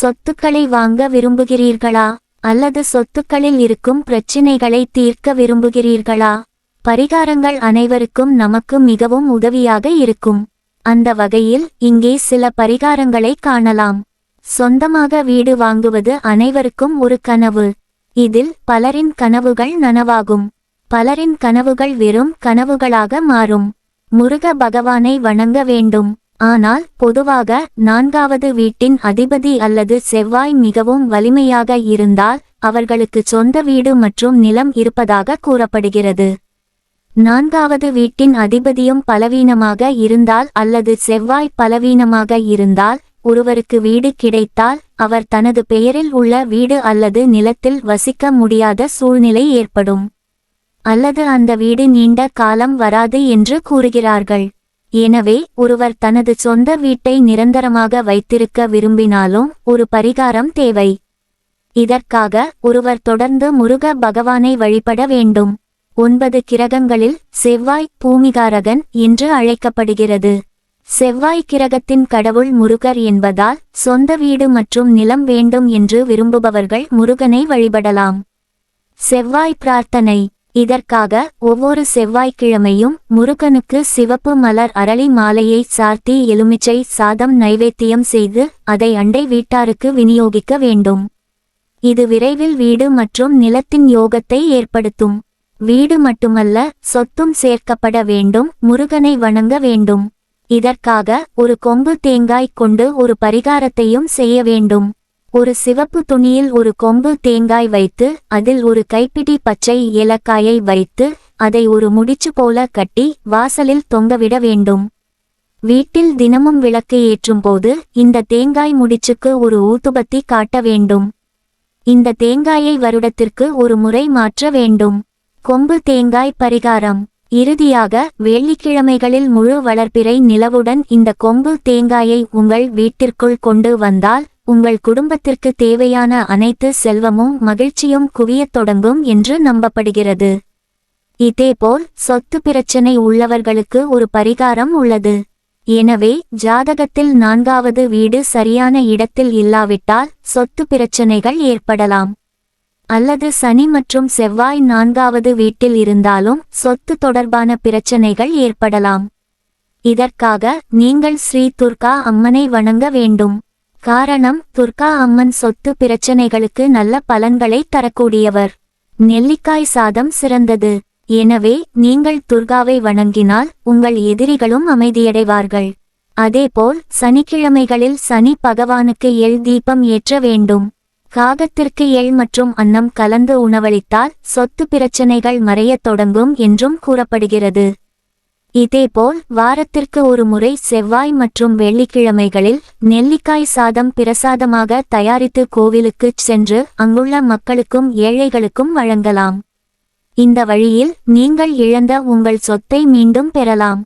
சொத்துக்களை வாங்க விரும்புகிறீர்களா? அல்லது சொத்துக்களில் இருக்கும் பிரச்சினைகளை தீர்க்க விரும்புகிறீர்களா? பரிகாரங்கள் அனைவருக்கும் நமக்கு மிகவும் உதவியாக இருக்கும். அந்த வகையில் இங்கே சில பரிகாரங்களை காணலாம். சொந்தமாக வீடு வாங்குவது அனைவருக்கும் ஒரு கனவு. இதில் பலரின் கனவுகள் நனவாகும். பலரின் கனவுகள் வெறும் கனவுகளாக மாறும். முருக பகவானை வணங்க வேண்டும். ஆனால் பொதுவாக நான்காவது வீட்டின் அதிபதி அல்லது செவ்வாய் மிகவும் வலிமையாக இருந்தால் அவர்களுக்கு சொந்த வீடு மற்றும் நிலம் இருப்பதாக கூறப்படுகிறது. நான்காவது வீட்டின் அதிபதியும் பலவீனமாக இருந்தால் அல்லது செவ்வாய் பலவீனமாக இருந்தால் ஒருவருக்கு வீடு கிடைத்தால் அவர் தனது பெயரில் உள்ள வீடு அல்லது நிலத்தில் வசிக்க முடியாத சூழ்நிலை ஏற்படும். அல்லது அந்த வீடு நீண்ட காலம் வராது என்று கூறுகிறார்கள். எனவே ஒருவர் தனது சொந்த வீட்டை நிரந்தரமாக வைத்திருக்க விரும்பினாலும் ஒரு பரிகாரம் தேவை. இதற்காக ஒருவர் தொடர்ந்து முருக பகவானை வழிபட வேண்டும். ஒன்பது கிரகங்களில் செவ்வாய் பூமிகாரகன் என்று அழைக்கப்படுகிறது. செவ்வாய் கிரகத்தின் கடவுள் முருகர் என்பதால் சொந்த வீடு மற்றும் நிலம் வேண்டும் என்று விரும்புபவர்கள் முருகனை வழிபடலாம். செவ்வாய் பிரார்த்தனை. இதற்காக ஒவ்வொரு செவ்வாய்க்கிழமையும் முருகனுக்கு சிவப்பு மலர் அரளி மாலையை சார்த்தி எலுமிச்சை சாதம் நைவேத்தியம் செய்து அதை அண்டை வீட்டாருக்கு விநியோகிக்க வேண்டும். இது விரைவில் வீடு மற்றும் நிலத்தின் யோகத்தை ஏற்படுத்தும். வீடு மட்டுமல்ல சொத்தும் சேர்க்கப்பட வேண்டும் முருகனை வணங்க வேண்டும். இதற்காக ஒரு கொம்பு தேங்காய் கொண்டு ஒரு பரிகாரத்தையும் செய்ய வேண்டும். ஒரு சிவப்பு துணியில் ஒரு கொம்பு தேங்காய் வைத்து அதில் ஒரு கைப்பிடி பச்சை ஏலக்காயை வைத்து அதை ஒரு முடிச்சு போல கட்டி வாசலில் தொங்கவிட வேண்டும். வீட்டில் தினமும் விளக்கு ஏற்றும் போது இந்த தேங்காய் முடிச்சுக்கு ஒரு ஊதுபத்தி காட்ட வேண்டும். இந்த தேங்காயை வருடத்திற்கு ஒரு முறை மாற்ற வேண்டும். கொம்பு தேங்காய் பரிகாரம். இறுதியாக வெள்ளிக்கிழமைகளில் முழு வளர்ப்பிறை நிலவுடன் இந்த கொம்பு தேங்காயை உங்கள் வீட்டிற்குள் கொண்டு வந்தால் உங்கள் குடும்பத்திற்கு தேவையான அனைத்து செல்வமும் மகிழ்ச்சியும் குவியத் தொடங்கும் என்று நம்பப்படுகிறது. இதேபோல் சொத்து பிரச்சனை உள்ளவர்களுக்கு ஒரு பரிகாரம் உள்ளது. எனவே ஜாதகத்தில் நான்காவது வீடு சரியான இடத்தில் இல்லாவிட்டால் சொத்து பிரச்சனைகள் ஏற்படலாம். அல்லது சனி மற்றும் செவ்வாய் நான்காவது வீட்டில் இருந்தாலும் சொத்து தொடர்பான பிரச்சனைகள் ஏற்படலாம். இதற்காக நீங்கள் ஸ்ரீ துர்கா அம்மனை வணங்க வேண்டும். காரணம் துர்கா அம்மன் சொத்து பிரச்சனைகளுக்கு நல்ல பலன்களை தரக்கூடியவர். நெல்லிக்காய் சாதம் சிறந்தது. எனவே நீங்கள் துர்காவை வணங்கினால் உங்கள் எதிரிகளும் அமைதியடைவார்கள். அதேபோல் சனிக்கிழமைகளில் சனி பகவானுக்கு எள் தீபம் ஏற்ற வேண்டும். காகத்திற்கு எள் மற்றும் அன்னம் கலந்து உணவளித்தால் சொத்து பிரச்சனைகள் மறையத் தொடங்கும் என்றும் கூறப்படுகிறது. இதேபோல் வாரத்திற்கு ஒரு முறை செவ்வாய் மற்றும் வெள்ளிக்கிழமைகளில் நெல்லிக்காய் சாதம் பிரசாதமாக தயாரித்து கோவிலுக்குச் சென்று அங்குள்ள மக்களுக்கும் ஏழைகளுக்கும் வழங்கலாம். இந்த வழியில் நீங்கள் இழந்த உங்கள் சொத்தை மீண்டும் பெறலாம்.